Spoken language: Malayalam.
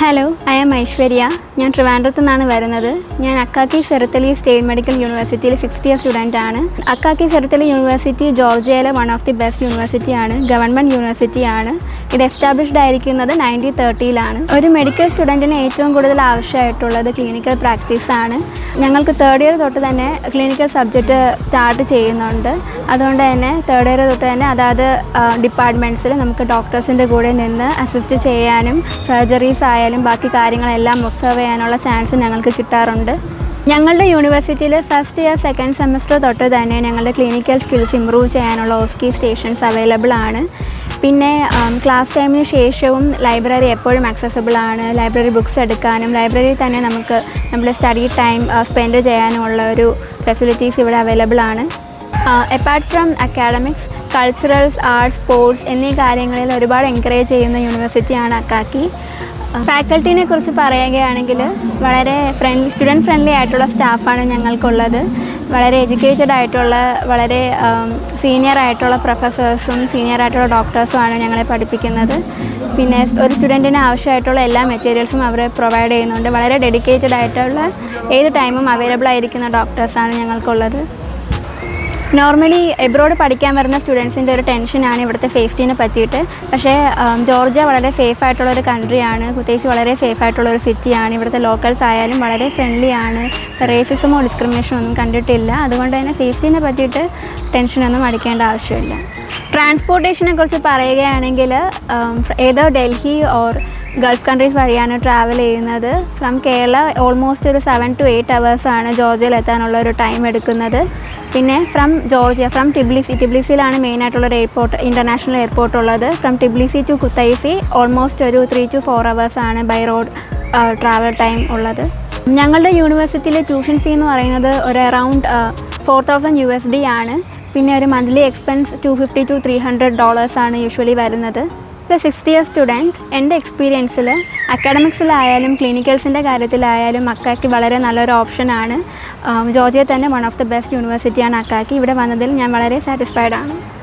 ഹലോ ഐ എം ഐശ്വര്യ ഞാൻ ട്രിവാൻഡ്രത്തു നിന്നാണ് വരുന്നത്. ഞാൻ അക്കാക്കി സെറത്തലി സ്റ്റേറ്റ് മെഡിക്കൽ യൂണിവേഴ്സിറ്റിയിൽ സിക്സ്ത് ഇയർ സ്റ്റുഡന്റ് ആണ്. Akaki Tsereteli university ജോർജിയയിലെ one of the best university ആണ്. ഗവൺമെന്റ് യൂണിവേഴ്സിറ്റി ആണ്. ഇത് എസ്റ്റാബ്ലിഷ്ഡ് ആയിരിക്കുന്നത് നയന്റീൻ തേർട്ടിയിലാണ് ഒരു മെഡിക്കൽ സ്റ്റുഡന്റിന് ഏറ്റവും കൂടുതൽ ആവശ്യമായിട്ടുള്ളത് ക്ലിനിക്കൽ പ്രാക്ടീസ് ആണ്. ഞങ്ങൾക്ക് തേർഡ് ഇയർ തൊട്ട് തന്നെ ക്ലിനിക്കൽ സബ്ജക്റ്റ് സ്റ്റാർട്ട് ചെയ്യുന്നുണ്ട്. അതുകൊണ്ട് തന്നെ തേർഡ് ഇയർ തൊട്ട് തന്നെ അതായത് ഡിപ്പാർട്ട്മെന്റ്സിൽ നമുക്ക് ഡോക്ടേഴ്സിന്റെ കൂടെ നിന്ന് അസിസ്റ്റ് ചെയ്യാനും സർജറീസ് ആയാലും ബാക്കി കാര്യങ്ങളെല്ലാം ഒബ്സർവ് ചെയ്യാനുള്ള ചാൻസ് ഞങ്ങൾക്ക് കിട്ടാറുണ്ട്. ഞങ്ങളുടെ യൂണിവേഴ്സിറ്റിയിൽ ഫസ്റ്റ് ഇയർ സെക്കൻഡ് സെമസ്റ്റർ തൊട്ട് തന്നെ ഞങ്ങളുടെ ക്ലിനിക്കൽ സ്കിൽസ് ഇമ്പ്രൂവ് ചെയ്യാനുള്ള ഓസ്കി സ്റ്റേഷൻസ് അവൈലബിൾ ആണ്. പിന്നെ ക്ലാസ് ടൈമിന് ശേഷവും ലൈബ്രറി എപ്പോഴും ആക്സസബിൾ ആണ്. ലൈബ്രറി ബുക്സ് എടുക്കാനും ലൈബ്രറിയിൽ തന്നെ നമുക്ക് നമ്മുടെ സ്റ്റഡി ടൈം സ്പെൻഡ് ചെയ്യാനുമുള്ള ഒരു ഫെസിലിറ്റീസ് ഇവിടെ അവൈലബിൾ ആണ്. Apart from academics culturals arts sports എന്നീ കാര്യങ്ങളിൽ ഒരുപാട് എൻകറേജ് ചെയ്യുന്ന യൂണിവേഴ്സിറ്റിയാണ് അക്കാക്കി. ഫാക്കൽറ്റീനെ കുറിച്ച് പറയുകയാണെങ്കിൽ വളരെ ഫ്രണ്ട് സ്റ്റുഡന്റ് ഫ്രണ്ട്ലി ആയിട്ടുള്ള സ്റ്റാഫാണ് ഞങ്ങൾക്കുള്ളത്. വളരെ എഡ്യൂക്കേറ്റഡ് ആയിട്ടുള്ള വളരെ സീനിയർ ആയിട്ടുള്ള പ്രൊഫസേഴ്സും സീനിയർ ആയിട്ടുള്ള ഡോക്ടേഴ്സുമാണ് ഞങ്ങളെ പഠിപ്പിക്കുന്നത്. പിന്നെ ഒരു സ്റ്റുഡന്റിന് ആവശ്യമായിട്ടുള്ള എല്ലാ മെറ്റീരിയൽസും അവർ പ്രൊവൈഡ് ചെയ്യുന്നുണ്ട്. വളരെ ഡെഡിക്കേറ്റഡ് ആയിട്ടുള്ള ഏത് ടൈമും അവൈലബിൾ ആയിരിക്കുന്ന ഡോക്ടേഴ്സാണ് ഞങ്ങൾക്കുള്ളത്. നോർമലി എബ്രോഡ് പഠിക്കാൻ വരുന്ന സ്റ്റുഡൻസിന്റെ ഒരു ടെൻഷനാണ് ഇവിടുത്തെ സേഫ്റ്റീനെ പറ്റിയിട്ട്. പക്ഷേ ജോർജിയ വളരെ സേഫ് ആയിട്ടുള്ള ഒരു കൺട്രിയാണ് പ്രത്യേകിച്ച് വളരെ സേഫ് ആയിട്ടുള്ള ഒരു സിറ്റിയാണ് ഇവിടുത്തെ ലോക്കൽസ് ആയാലും വളരെ ഫ്രണ്ട്ലി ആണ്. റേസിസമോ ഡിസ്ക്രിമിനേഷനോ ഒന്നും കണ്ടിട്ടില്ല. അതുകൊണ്ട് തന്നെ സേഫ്റ്റീനെ പറ്റിയിട്ട് ടെൻഷനൊന്നും അടിക്കേണ്ട ആവശ്യമില്ല. ട്രാൻസ്പോർട്ടേഷനെ കുറിച്ച് പറയുകയാണെങ്കിൽ ഏതോ ഡൽഹി ഓർ ഗൾഫ് കൺട്രീസ് വഴിയാണ് ട്രാവൽ ചെയ്യുന്നത്. ഫ്രം കേരള ഓൾമോസ്റ്റ് ഒരു സെവൻ ടു എയ്റ്റ് അവേഴ്സാണ് ജോർജിയയിൽ എത്താനുള്ള ഒരു ടൈം എടുക്കുന്നത്. പിന്നെ ഫ്രം ജോർജിയ ഫ്രം ടിബ്ലിസി ടിബ്ലിസിയിലാണ് മെയിനായിട്ടുള്ള ഒരു എയർപോർട്ട് ഇന്റർനാഷണൽ എയർപോർട്ട് ഉള്ളത്. From Tbilisi to Kutaisi almost ഒരു ത്രീ ടു ഫോർ ആണ് ബൈ റോഡ് ട്രാവൽ ടൈം ഉള്ളത്. ഞങ്ങളുടെ യൂണിവേഴ്സിറ്റിയിലെ ട്യൂഷൻ ഫീ എന്ന് പറയുന്നത് ഒരു around four thousand U S D ആണ്. പിന്നെ ഒരു monthly expense two fifty to three hundred ഡോളേഴ്സാണ് usually വരുന്നത്. സിക്സ്ത് ഇയർ സ്റ്റുഡന്റ് എന്റെ എക്സ്പീരിയൻസിൽ അക്കാഡമിക്സിലായാലും ക്ലിനിക്കൽസിന്റെ കാര്യത്തിലായാലും അക്കാക്കി വളരെ നല്ലൊരു ഓപ്ഷനാണ് ജോർജിയ തന്നെ വൺ ഓഫ് ദി ബെസ്റ്റ് യൂണിവേഴ്സിറ്റിയാണ് അക്കാക്കി. ഇവിടെ വന്നതിൽ ഞാൻ വളരെ സാറ്റിസ്ഫൈഡ് ആണ്.